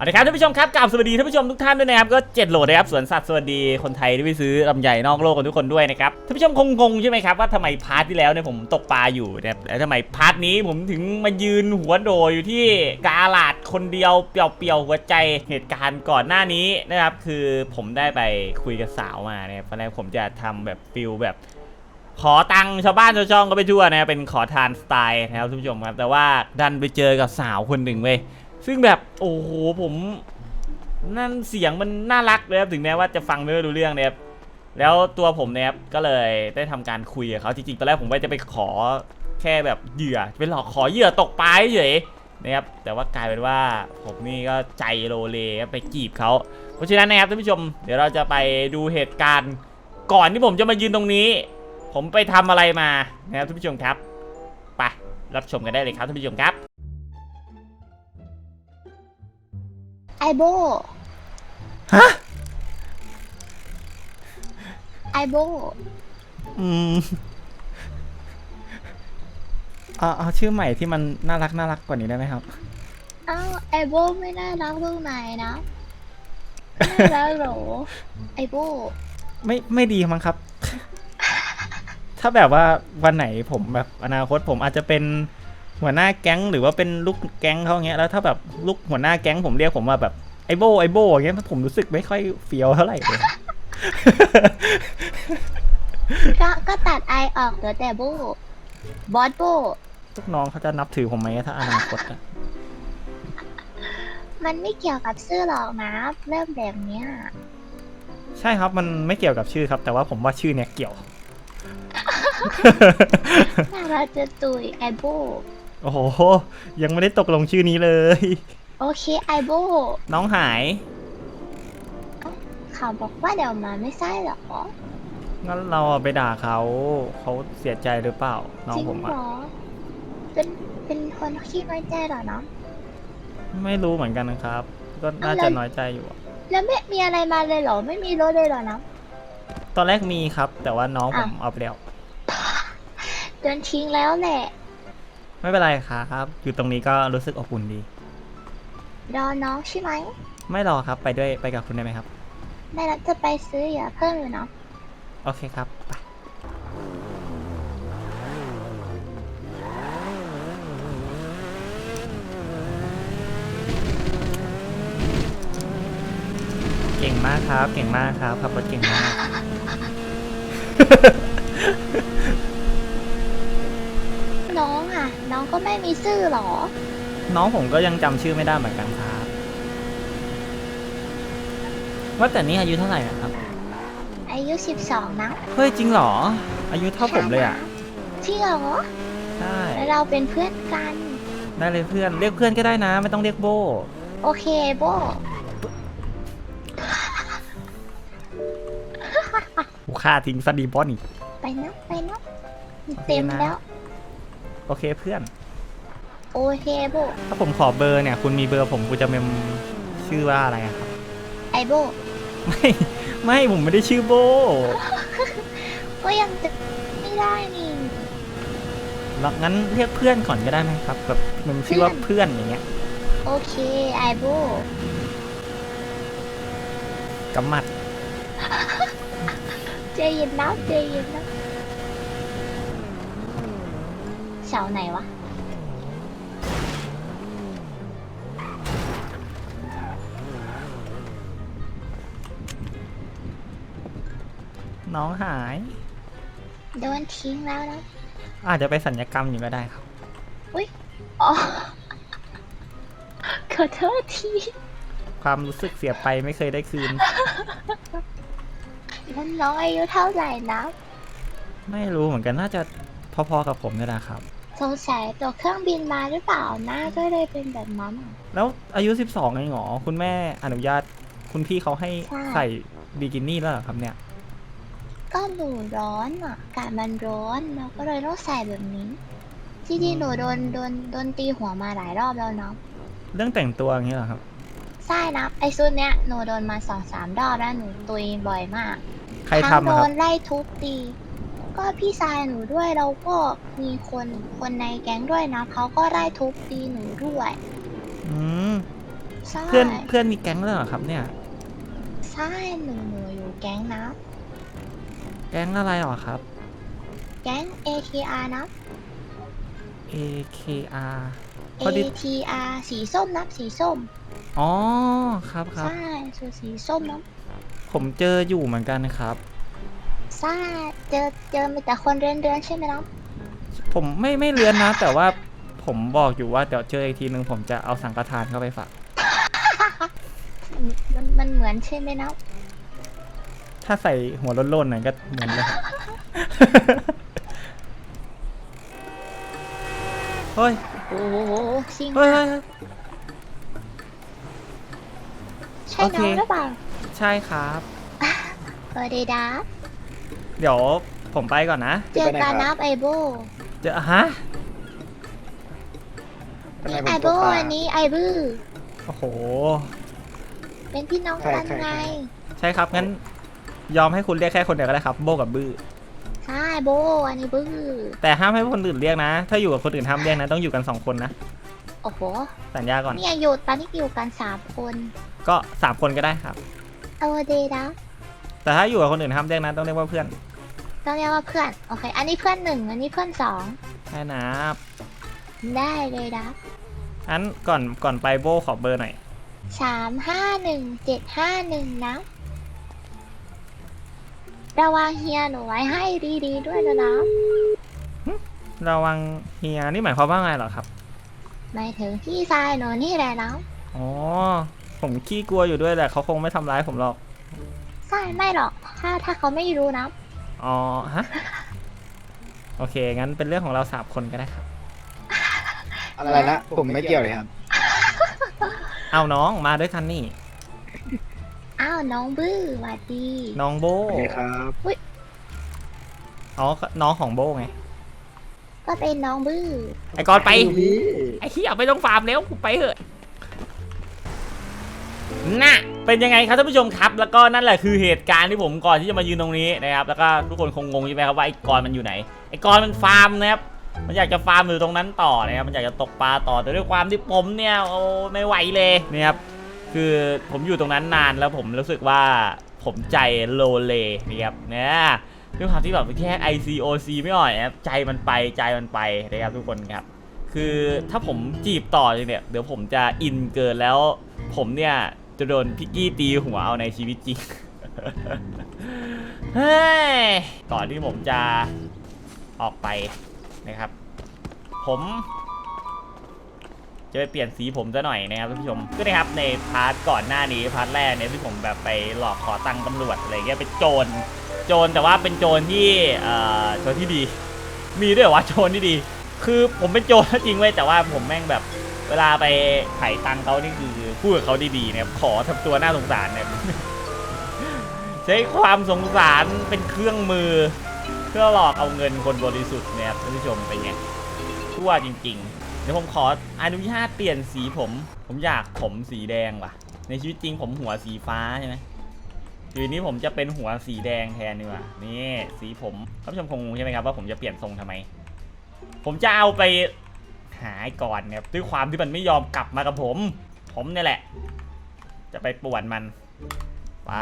เอาละครับท่านผู้ชมครับกราบสวัสดีท่านผู้ชมทุกท่านด้วยนะครับก็เจ็ดโหลดนะครับสวนสัตว์สวัสดีคนไทยที่ไปซื้อลำใหญ่นอกโลกกันทุกคนด้วยนะครับท่านผู้ชมคงงงใช่ไหมครับว่าทำไมพาร์ทที่แล้วเนี่ยผมตกปลาอยู่นะครับแล้วทำไมพาร์ทนี้ผมถึงมายืนหัวโดอยู่ที่กาลาดคนเดียวเปียวๆหัวใจเหตุการณ์ก่อนหน้านี้นะครับคือผมได้ไปคุยกับสาวมาเนี่ยเพราะฉะนั้นผมจะทำแบบฟิลแบบขอตังค์ชาวบ้านชาวช่องก็ไปทั่วนะเป็นขอทานสไตล์นะครับท่านผู้ชมครับแต่ว่าดันไปเจอกับสาวคนหนึ่งเว้ย ซึ่งแบบโอ้โหผมนั่นเสียงมันน่ารักเลยครับถึงแม้ว่าจะฟังไม่รู้เรื่องนะครับแล้วตัวผมเนะครับก็เลยได้ทำการคุยกับเขาจริงๆตอนแรกผมว่าจะไปขอแค่แบบเหยื่อไปหลอกขอเหยื่อตกปลาเฉยนะครับแต่ว่ากลายเป็นว่าผมนี่ก็ใจโลเลไปจีบเขาเพราะฉะนั้นนะครับท่านผู้ชมเดี๋ยวเราจะไปดูเหตุการณ์ก่อนที่ผมจะมายืนตรงนี้ ผมไปทำอะไรมานะครับท่านผู้ชมครับไปรับชมกันได้เลยครับท่านผู้ชมครับ โบ ฮะ ไอโบ อืมเอาเอาชื่อใหม่ที่มันน่ารักน่ารักกว่านี้ได้ไหมครับเอ้าไอโบไม่น่ารักตรงไหนนะน่ารักเหรอไอโบ ไม่ไม่ดีมั้งครับ ถ้าแบบว่าวันไหนผมแบบอนาคตผมอาจจะเป็น หัวหน้าแก๊งหรือว่าเป็นลูกแก๊งเขาอย่างเงี้ยแล้วถ้าแบบลูกหัวหน้าแก๊งผมเรียกผมว่าแบบไอโบไอโบอย่างเงี้ยผมรู้สึกไม่ค่อยเฟี้ยวเท่าไหร่เลยก็ก็ตัดไอออกเหลือแต่โบบอสโบลูกน้องเขาจะนับถือผมไหมถ้าอนาคตอะมันไม่เกี่ยวกับชื่อหรอกนะ เริ่มแบบเนี้ยใช่ครับมันไม่เกี่ยวกับชื่อครับ แต่ว่าผมว่าชื่อเนี่ยเกี่ยว น่ารักจะตุยไอโบ โอ้โห ยังไม่ได้ตกลงชื่อนี้เลย โอเคไอโบน้องหาย เขาบอกว่าเดี๋ยวมาไม่ใช่เหรองั้นเราอะไปด่าเขา เขาเสียใจหรือเปล่า น้องจริงผมเหรอะอเป็นเป็นคนขี้น้อยใจเหรอเนาะ ไม่รู้เหมือนกันนะครับ ก็น่าเอาจะแล้ว น้อยใจอยู่อะแล้วไม่มีอะไรมาเลยเหรอ ไม่มีรถเลยเหรอเนาะ ตอนแรกมีครับ แต่ว่าน้องผมอะเอาไปแล้ว โดนทิ้งแล้วแหละ ไม่เป็นไรครับ อยู่ตรงนี้ก็รู้สึกอบอุ่นดี รอน้องใช่ไหม ไม่รอครับไปด้วยไปกับคุณได้ไหมครับ ได้แล้วจะไปซื้ออย่าเพิ่มเลยเนาะ โอเคครับไปเก่งมากครับ เก่งมากครับขับรถเก่งมากน้อง อะน้องก็ไม่มีชื่อหรอ น้องผมก็ยังจำชื่อไม่ได้เหมือนกันครับว่าแต่นี่อายุเท่าไหร่นะครับ อายุสิบสองนะเฮ้ยจริงเหรอ อายุเท่าผมเลยอะจริงเหรอใช่แล้วเราเป็นเพื่อนกัน ได้เลยเพื่อนเรียกเพื่อนก็ได้นะ ไม่ต้องเรียกโบโอเคโบกูฆ่าทิ้งซะดีบอสนี่ไปนะไปนะเต็มแล้ว โอเคเพื่อน โอเคโบ ถ้าผมขอเบอร์เนี่ย คุณมีเบอร์ผมกูจะเมมชื่อว่าอะไรอะครับ ไอโบ ไม่ ไม่ผมไม่ได้ชื่อโบก็ยังจะไม่ได้นี่ แล้วงั้นเรียกเพื่อนก่อนก็ได้ไหมครับแบบมันชื่อว่าเพื่อนอย่างเงี้ยโอเค ไอโบ กำมัดเจเย็นนะเจเย็นนะ เสาไหนวะ น้องหาย โดนทิ้งแล้วนะ อาจจะไปสัญญกรรมอยู่ก็ได้ครับอ๋อขอโทษทีความรู้สึกเสียไปไม่เคยได้คืน แล้วน้องอายุเท่าไหร่นะ ไม่รู้เหมือนกันน่าจะพอๆกับผมนี่แหละครับ สงสัยตัวเครื่องบินมาหรือเปล่าหน้าก็เลยเป็นแบบนั้นอะแล้วอายุ 12เองเหรอคุณแม่อนุญาตคุณพี่เขาให้ใช่ ใส่บิกินี่แล้วเหรอครับเนี่ย ก็หนูร้อนอะอากาศมันร้อนเราก็เลยต้องใส่แบบนี้ ที่ที่หนูโดนโดนโดนตีหัวมาหลายรอบแล้วเนาะเรื่องแต่งตัวอย่างนี้เหรอครับ ใช่นะไอซุดเนี้ยหนูโดนมาสองสามรอบแล้วหนูตุยบ่อยมากใครทั้งทำโดอะครับนไล่ทุบตี ก็พี่ชายหนูด้วยแล้วก็มีคนคนในแก๊งด้วยนะเขาก็ไล่ทุบตีหนูด้วยอืมใช่เพื่อนเพื่อนมีแก๊งแล้วเหรอครับเนี่ย ใช่หนูหนูอยู่แก๊งนะ แก๊งอะไรเหรอครับ แก๊ง ATR นะ AKR พอดี ATR สีส้มนะสีส้ม อ๋อครับครับ ใช่สูตรสีส้มนะผมเจออยู่เหมือนกันครับ ใช่เจอเจอมีแต่คนเรือนเรือนๆใช่ไหมนะผมไม่ไม่เลือนนะ แต่ว่าผมบอกอยู่ว่าเดี๋ยวเจออีกทีนึงผมจะเอาสังฆทานเข้าไปฝาก มันมันเหมือนใช่ไหมนะถ้าใส่หัวโล้นๆหน่อยก็เหมือนเลยครับ เฮ้ย โอ้โหซิงเฮ้ยเฮ้ยเฮ้ย ใช่โอเค น้องหรือเปล่าใช่ครับ เออเดดา เดี๋ยวผมไปก่อนนะเจอกันนับไอโบเจอฮะทำไมผมไอตโบกปลาอันนี้ไอบื้อโอ้โห เป็นพี่น้องใครกันใครไง ใช่ครับงั้น ยอมให้คุณเรียกแค่คนเดียวก็ได้ครับ โบกับบื้อใช่โบอันนี้บื้อแต่ห้ามให้คนอื่นเรียกนะ ถ้าอยู่กับคนอื่นห้ามเรียกนะ ต้องอยู่กันสองคนนะโอ้โหสัญญาก่อนเนี่ยอยู่ตอนนี้อยู่กันสามคน ก็สามคนก็ได้ครับ เออเดดาแต่ถ้าอยู่กับคนอื่นห้ามเรียกนะต้องเรียกว่าเพื่อน ต้องเรียกว่าเพื่อน โอเค อันนี้เพื่อนหนึ่งอันนี้เพื่อนสองแค่นะได้เลยนะอันก่อนก่อนไปโบขอเบอร์หน่อยสามห้าหนึ่งเจ็ดห้าหนึ่งนะ ระวังเฮียหนูไว้ให้ดีๆด้วยนะนะระวังเฮียนี่หมายความว่าไงเหรอครับหมายถึงพี่ชายหนูนี่แหละนะอ๋อผมขี้กลัวอยู่ด้วยแหละเขาคงไม่ทำร้ายผมหรอกใช่ไม่หรอก ถ้าถ้าเขาไม่รู้นะ อ๋อฮะ โอเค งั้นเป็นเรื่องของเราสามคนก็ได้ครับ อะไรนะ ผมไม่เกี่ยวเลยครับ เอาน้องมาด้วยกันนี่ อ้าวน้องบื้อหวัดดี น้องโบโอเคครับ อ๋อน้องของโบไง ก็เป็นน้องบื้อไอ้กอนไปพี่ไอ้เหี้ยไม่ต้องฟาร์มแล้วกูไปเถอะ น่ะ เป็นยังไงครับท่านผู้ชมครับ แล้วก็นั่นแหละคือเหตุการณ์ที่ผมก่อนที่จะมายืนตรงนี้นะครับ แล้วก็ทุกคนคงงงใช่ไหมครับว่าไอ้กรมันอยู่ไหน ไอ้กรมันฟาร์มนะครับมันอยากจะฟาร์มอยู่ตรงนั้นต่อนะครับ มันอยากจะตกปลาต่อแต่ด้วยความที่ผมเนี่ยโอ้ไม่ไหวเลยนะครับ คือผมอยู่ตรงนั้นนานแล้วผมรู้สึกว่าผมใจโลเลนะครับเนี่ยด้วยความที่แบบแค่ ICOC ไม่อ่อยนะครับใจมันไปใจมันไปนะครับทุกคนครับ คือถ้าผมจีบต่อเลยเนี่ยเดี๋ยวผมจะอินเกินแล้ว ผมเนี่ย จะโดนพิกกี้ตีหัวเอาในชีวิตจริง เฮ้ย ก่อนที่ผมจะออกไปนะครับ ผมจะไปเปลี่ยนสีผมซะหน่อยนะครับท่านผู้ชมก็นะครับในพาร์ทก่อนหน้านี้พาร์ทแรกเนี่ยที่ผมแบบไปหลอกขอตังค์ตำรวจอะไรเงี้ยเป็นโจรโจรแต่ว่าเป็นโจรที่เอ่อโจรที่ดี มีด้วยวะโจรที่ดี คือผมเป็นโจรจริงเว้ยแต่ว่าผมแม่งแบบ เวลาไปไถ่ตังค์เขานี่คือ พูดกับเขาดีๆเนี่ยขอทำตัวน่าสงสารเนี่ยใช้ความสงสารเป็นเครื่องมือ เพื่อหลอกเอาเงินคนบริสุทธิ์เนี่ยครับท่านผู้ชมเป็นไงชั่วจริง ๆ เดี๋ยวผมขออนุญาตเปลี่ยนสีผม ผมอยากผมสีแดงว่ะ ในชีวิตจริงผมหัวสีฟ้าใช่ไหมทีนี้ผมจะเป็นหัวสีแดงแทนดีกว่านี่สีผมท่านผู้ชมคงงงใช่ไหมครับว่าผมจะเปลี่ยนทรงทำไม ผมจะเอาไปหาไอ้ก่อนเนี่ยด้วยความที่มันไม่ยอมกลับมากับผม ผมเนี่ยแหละ จะไปป่วนมันไป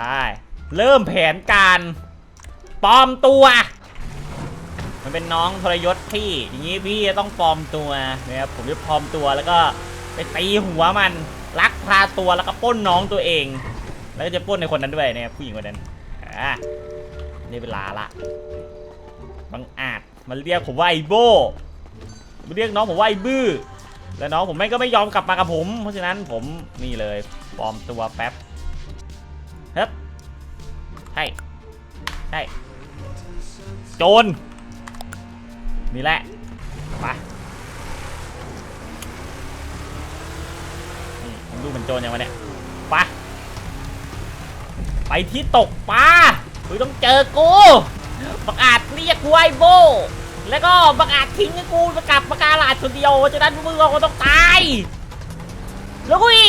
เริ่มแผนการปลอมตัว มันเป็นน้องทรยศพี่อย่างนี้พี่จะต้องปลอมตัวนะครับผมจะปลอมตัวแล้วก็ไปตีหัวมันลักพาตัวแล้วก็ป้นน้องตัวเอง แล้วก็จะป้นในคนนั้นด้วยนะครับผู้หญิงคนนั้นอ่าได้เวลาละบังอาจมันเรียกผมว่าไอโบมันเรียกน้องผมว่าไอบื้อ แล้วน้องผมแม่งก็ไม่ยอมกลับมากับผม เพราะฉะนั้นผมนี่เลยปลอมตัวแป๊บเฮ้ยใช่ใช่โจรนี่แหละไปนี่ผมดูเหมือนโจรยังวะเนี่ยไปไปที่ตกปลาคุยต้องเจอกูบังอาจเรียกไอ้โบ แล้วก็ประกาศทิ้งให้กูประกาศประกาศลาดคนเดียวฉะนั้นมึงก็ต้องตายแล้วกูอี